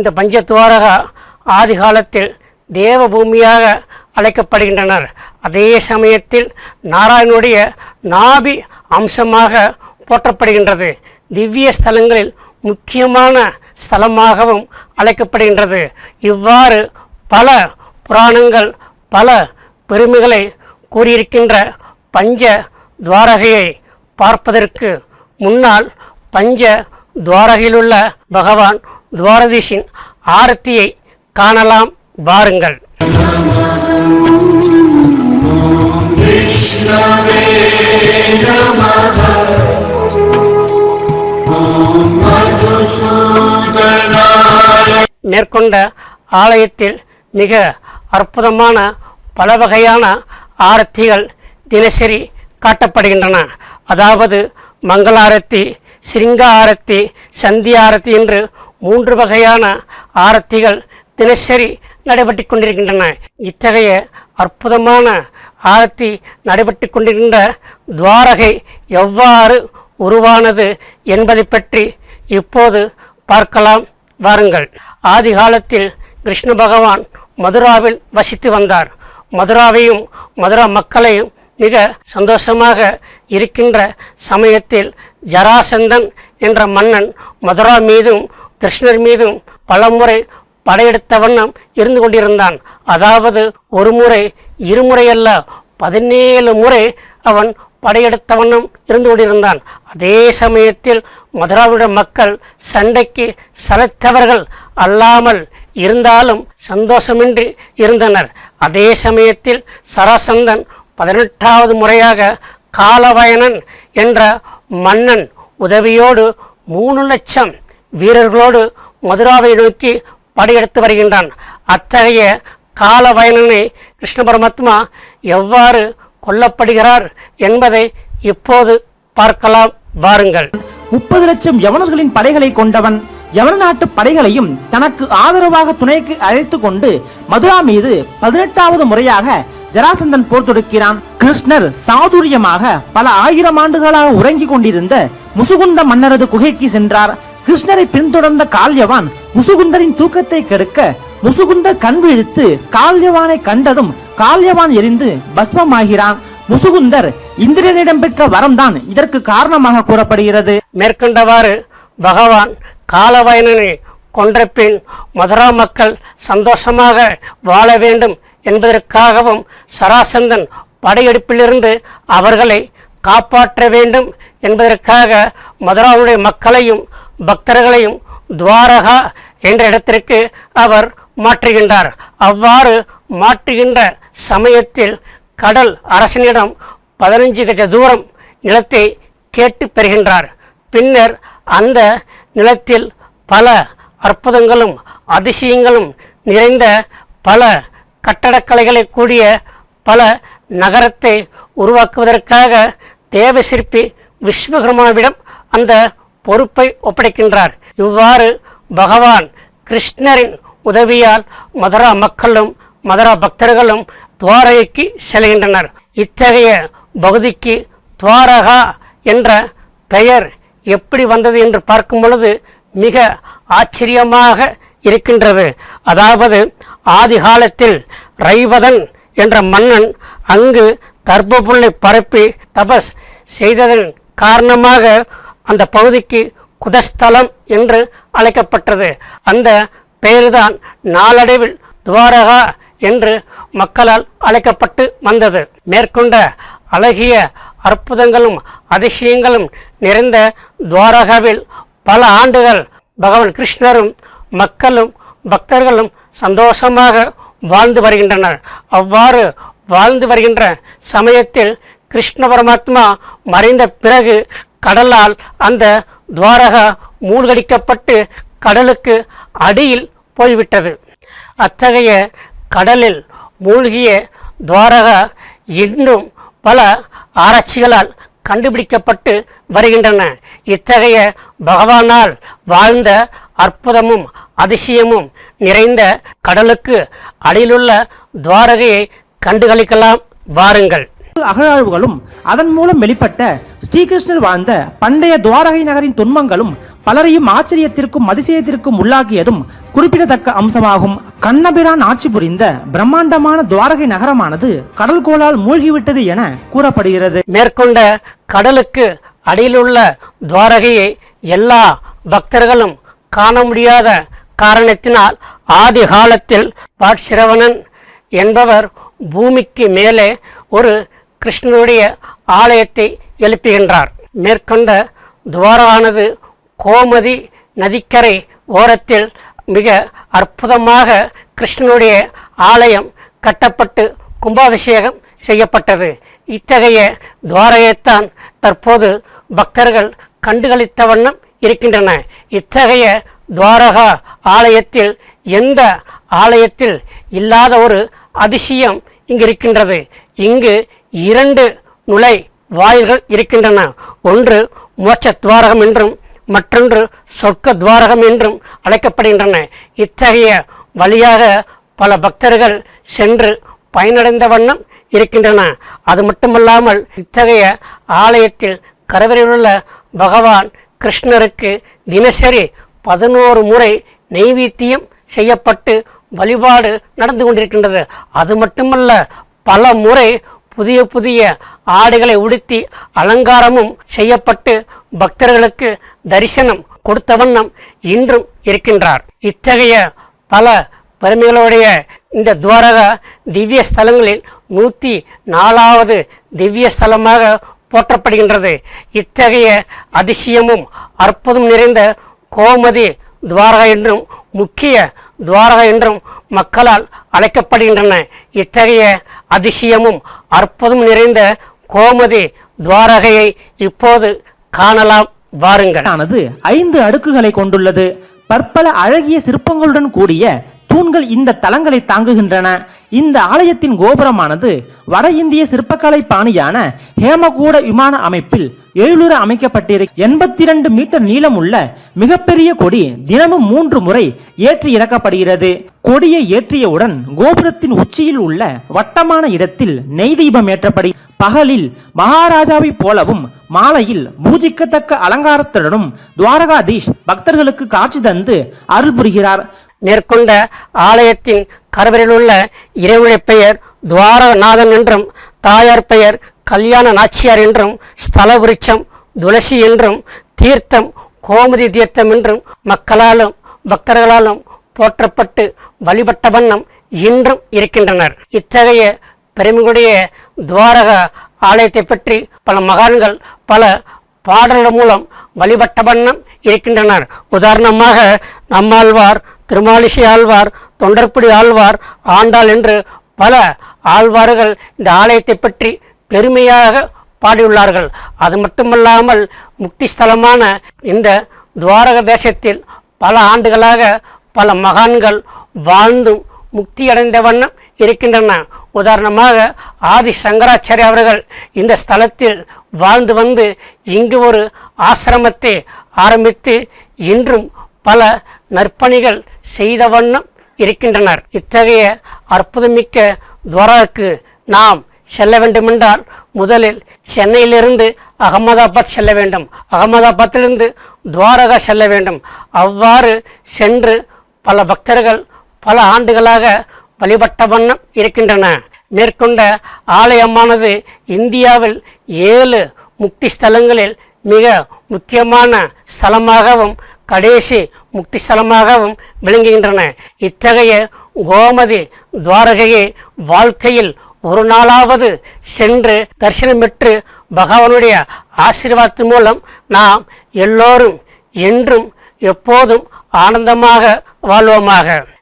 இந்த பஞ்சத்வாரகா ஆதி காலத்தில் தேவ பூமியாக அழைக்கப்படுகின்றனர். அதே சமயத்தில் நாராயணனுடைய நாபி அம்சமாக போற்றப்படுகின்றது. திவ்ய ஸ்தலங்களில் முக்கியமான ஸ்தலமாகவும் அழைக்கப்படுகின்றது. இவ்வாறு பல புராணங்கள் பல பெருமைகளை கூறியிருக்கின்ற பஞ்ச துவாரகையை பார்ப்பதற்கு முன்னால் பஞ்ச துவாரகையிலுள்ள பகவான் துவாரதீஷின் ஆரத்தியை காணலாம். வாருங்கள். மேற்கொண்ட ஆலயத்தில் மிக அற்புதமான பல வகையான ஆரத்திகள் தினசரி காட்டப்படுகின்றன. அதாவது மங்களாரத்தி சிங்க ஆரத்தி சந்தி ஆரத்தி என்று மூன்று வகையான ஆரத்திகள் தினசரி நடைபெற்று கொண்டிருக்கின்றன. இத்தகைய அற்புதமான ஆரத்தி நடைபெற்று கொண்டிருக்கின்ற துவாரகை எவ்வாறு உருவானது என்பதை பற்றி இப்போது பார்க்கலாம். வாருங்கள். ஆதி காலத்தில் கிருஷ்ண பகவான் மதுராவில் வசித்து வந்தார். மதுராவையும் மதுரா மக்களையும் மிக சந்தோஷமாக இருக்கின்ற சமயத்தில் ஜராசந்தன் என்ற மன்னன் மதுரா மீதும் கிருஷ்ணர் மீதும் பலமுறை படையெடுத்த வண்ணம் இருந்து கொண்டிருந்தான். அதாவது ஒரு முறை இருமுறையல்ல பதினேழு முறை அவன் படையெடுத்த வண்ணம் இருந்து கொண்டிருந்தான். அதே சமயத்தில் மதுராவிட மக்கள் சண்டைக்கு சலைத்தவர்கள் அல்லாமல் இருந்தாலும் சந்தோஷமின்றி இருந்தனர். அதே சமயத்தில் சராசந்தன் பதினெட்டாவது முறையாக காலவயனன் என்ற மன்னன் உதவியோடு மூணு லட்சம் வீரர்களோடு மதுராவை நோக்கி படையெடுத்து வருகின்றான். அத்தகைய காலவயனனை கிருஷ்ண பரமாத்மா எவ்வாறு கொல்லப்படுகிறார் என்பதை இப்போது பார்க்கலாம். வாருங்கள். முப்பது லட்சம் யவனர்களின் படைகளை கொண்டவன் யவன நாட்டு படைகளையும் தனக்கு ஆதரவாக துணைக்கு அழைத்து கொண்டு மதுரா மீது பதினெட்டாவது முறையாக ஜராசந்தன் போர் தொடுக்கிறான். கிருஷ்ணர் சாதுரியமாக பல ஆயிரம் ஆண்டுகளாக உறங்கிக் கொண்டிருந்த முசுகுந்த மன்னரது குகைக்கு சென்றார். கிருஷ்ணரை பின்தொடர்ந்த கால்யவான் முசுகுந்தரின் தூக்கத்தை கெடுக்க முசுகுந்தர் கண் விழித்து கால்யவானை கண்டதும் கால்யவான் எரிந்து பஸ்மமாகிறான். முசுகுந்தர் இந்திரனிடம் பெற்ற வரம்தான் இதற்கு காரணமாக கூறப்படுகிறது. மேற்கண்டவாறு பகவான் காலவயனனை கொன்ற பின் மதுரா மக்கள் சந்தோஷமாக வாழ வேண்டும் என்பதற்காகவும் சராசந்தன் படையெடுப்பிலிருந்து அவர்களை காப்பாற்ற வேண்டும் என்பதற்காக மதுராவுடைய மக்களையும் பக்தர்களையும் துவாரகா என்ற இடத்திற்கு அவர் மாற்றுகின்றார். அவ்வாறு மாற்றுகின்ற சமயத்தில் கடல் அரசனிடம் பதினஞ்சு கஜ தூரம் நிலத்தை கேட்டு பெறுகின்றார். பின்னர் அந்த நிலத்தில் பல அற்புதங்களும் அதிசயங்களும் நிறைந்த பல கட்டடக்கலைகளை கூடிய பல நகரத்தை உருவாக்குவதற்காக தேவசிற்பி விஸ்வகர்மாவிடம் அந்த பொறுப்பை ஒப்படைக்கின்றார். இவ்வாறு பகவான் கிருஷ்ணரின் உதவியால் மதுரா மக்களும் மதுரா பக்தர்களும் துவாரகைக்கு செல்கின்றனர். இத்தகைய பகுதிக்கு துவாரகா என்ற பெயர் எப்படி வந்தது என்று பார்க்கும் பொழுது மிக ஆச்சரியமாக இருக்கின்றது. அதாவது ஆதி காலத்தில் ரைவதன் என்ற மன்னன் அங்கு தர்ப்பபுல்லை பரப்பி தபஸ் செய்ததன் காரணமாக அந்த பகுதிக்கு குதஸ்தலம் என்று அழைக்கப்பட்டது. அந்த பெயர்தான் நாளடைவில் துவாரகா என்று மக்களால் அழைக்கப்பட்டு வந்தது. மேற்கொண்ட அழகிய அற்புதங்களும் அதிசயங்களும் நிறைந்த துவாரகாவில் பல ஆண்டுகள் பகவான் கிருஷ்ணரும் மக்களும் பக்தர்களும் சந்தோஷமாக வாழ்ந்து வருகின்றனர். அவ்வாறு வாழ்ந்து வருகின்ற சமயத்தில் கிருஷ்ண பரமாத்மா மறைந்த பிறகு கடலால் அந்த துவாரகா மூழ்கடிக்கப்பட்டு கடலுக்கு அடியில் போய்விட்டது. அத்தகைய கடலில் மூழ்கிய துவாரகா இன்னும் பல ஆராய்ச்சிகளால் கண்டுபிடிக்கப்பட்டு வருகின்றன. இத்தகைய பகவானால் வாழ்ந்த அற்புதமும் அதிசயமும் நிறைந்த கடலுக்கு அடியிலுள்ள துவாரகையை கண்டுகளிக்கலாம். வாருங்கள். அகழாய்வுகளும் அதன் மூலம் வெளிப்பட்ட ஸ்ரீகிருஷ்ணர் வாழ்ந்த பண்டைய துவாரகை நகரின் துன்பங்களும் பலரையும் ஆச்சரியத்திற்கும் அதிசயத்திற்கும் உள்ளாக்கியதும் குறிப்பிடத்தக்க அம்சமாகும். கண்ணபிரான் ஆட்சி புரிந்த பிரம்மாண்டமான துவாரகை நகரமானது கடல் கோளால் மூழ்கிவிட்டது என கூறப்படுகிறது. மேற்கொண்ட கடலுக்கு அடியிலுள்ள துவாரகையை எல்லா பக்தர்களும் காண முடியாத காரணத்தினால் ஆதி காலத்தில் பாட்சிரவணன் என்பவர் பூமிக்கு மேலே ஒரு கிருஷ்ணனுடைய ஆலயத்தை எழுப்புகின்றார். மேற்கொண்ட துவாரமானது கோமதி நதிக்கரை ஓரத்தில் மிக அற்புதமாக கிருஷ்ணனுடைய ஆலயம் கட்டப்பட்டு கும்பாபிஷேகம் செய்யப்பட்டது. இத்தகைய துவாரையைத்தான் தற்போது பக்தர்கள் கண்டுகளித்த வண்ணம் இருக்கின்றன. இத்தகைய துவாரகா ஆலயத்தில் எந்த ஆலயத்தில் இல்லாத ஒரு அதிசயம் இங்கு இருக்கின்றது இங்கு இரண்டு நுழை வாயில்கள் இருக்கின்றன. ஒன்று மோட்ச துவாரகம் என்றும் மற்றொன்று சொர்க்க துவாரகம் என்றும் அழைக்கப்படுகின்றன. இத்தகைய வழியாக பல பக்தர்கள் சென்று பயனடைந்த வண்ணம் இருக்கின்றன. அது மட்டுமல்லாமல் இத்தகைய ஆலயத்தில் கரவறையிலுள்ள பகவான் கிருஷ்ணருக்கு தினசரி பதினோரு முறை நெய்வேத்தியம் செய்யப்பட்டு வழிபாடு நடந்து கொண்டிருக்கின்றது. அது மட்டுமல்ல பல முறை புதிய புதிய ஆடைகளை உடுத்தி அலங்காரமும் செய்யப்பட்டு பக்தர்களுக்கு தரிசனம் கொடுத்த வண்ணம் இன்றும் இருக்கின்றார். இத்தகைய பல பெருமைகளுடைய இந்த துவாரகா திவ்ய ஸ்தலங்களில் நூற்றி நாலாவது திவ்ய ஸ்தலமாக போற்றப்படுகின்றது. இத்தகைய அதிசயமும் அற்புதம் நிறைந்த கோமதி துவாரகா என்றும் முக்கிய துவாரகா என்றும் மக்களால் அழைக்கப்படுகின்றன. இத்தகைய அதிசயமும் அற்புதம் நிறைந்த கோமதி துவாரகையை இப்போது காணலாம். வாருங்கள். ஆனது ஐந்து அடுக்குகளை கொண்டுள்ளது. பற்பல அழகிய சிற்பங்களுடன் கூடிய தூண்கள் இந்த தளங்களை தாங்குகின்றன. இந்த ஆலயத்தின் கோபுரமானது வட இந்திய சிற்பக்கலை பாணியான ஹேமகூட விமான அமைப்பில் எழுநூறு அமைக்கப்பட்டிரு எண்பத்தி இரண்டு மீட்டர் நீளமுள்ள மிகப்பெரிய கொடி தினமும் மூன்று முறை ஏற்றி இறக்கப்படுகிறது. கொடியை ஏற்றியவுடன் கோபுரத்தின் உச்சியில் உள்ள வட்டமான இடத்தில் நெய் தீபம் ஏற்றப்படி பகலில் மகாராஜாவை போலவும் மாலையில் பூஜிக்கத்தக்க அலங்காரத்துடனும் துவாரகாதீஷ் பக்தர்களுக்கு காட்சி தந்து அருள் புரிகிறார். மேற்கொண்ட ஆலயத்தின் கருவறையில் உள்ள இறைவனுடைய பெயர் துவாரநாதன் என்றும் தாயார் பெயர் கல்யாண நாச்சியார் என்றும் ஸ்தல விருட்சம் துளசி என்றும் தீர்த்தம் கோமதி தீர்த்தம் என்றும் மக்களாலும் பக்தர்களாலும் போற்றப்பட்டு வழிபட்ட வண்ணம் இன்றும் இருக்கின்றனர். இத்தகைய பெருமைகளுடைய துவாரக ஆலயத்தை பற்றி பல மகான்கள் பல பாடல்கள் மூலம் வழிபட்ட வண்ணம் இருக்கின்றனர். உதாரணமாக நம்மாழ்வார் திருமாலிசை ஆழ்வார் தொண்டர்புடி ஆழ்வார் ஆண்டாள் என்று பல ஆழ்வார்கள் இந்த ஆலயத்தை பற்றி பெருமையாக பாடியுள்ளார்கள். அது மட்டுமல்லாமல் முக்தி ஸ்தலமான இந்த துவாரக தேசத்தில் பல ஆண்டுகளாக பல மகான்கள் வாழ்ந்தும் முக்தி அடைந்த வண்ணம் இருக்கின்றன. உதாரணமாக ஆதி சங்கராச்சாரிய அவர்கள் இந்த ஸ்தலத்தில் வாழ்ந்து வந்து இங்கு ஒரு ஆசிரமத்தை ஆரம்பித்து இன்றும் பல நற்பணிகள் செய்த வண்ணம் இருக்கின்றனர். இத்தகைய அற்புதமிக்க துவாரக்கு நாம் செல்ல வேண்டுமென்றால் முதலில் சென்னையிலிருந்து அகமதாபாத் செல்ல வேண்டும். அகமதாபாத்திலிருந்து துவாரகா செல்ல வேண்டும். அவ்வாறு சென்று பல பக்தர்கள் பல ஆண்டுகளாக வழிபட்ட வண்ணம் இருக்கின்றன. மேற்கொண்ட ஆலயமானது இந்தியாவில் ஏழு முக்தி ஸ்தலங்களில் மிக முக்கியமான ஸ்தலமாகவும் கடைசி முக்திஸ்தலமாகவும் விளங்குகின்றன. இத்தகைய கோமதி துவாரகையை வாழ்க்கையில் ஒரு நாளாவது சென்று தரிசனம் பெற்று பகவானுடைய ஆசீர்வாதத்தின் மூலம் நாம் எல்லோரும் என்றும் எப்போதும் ஆனந்தமாக வாழ்வோமாக.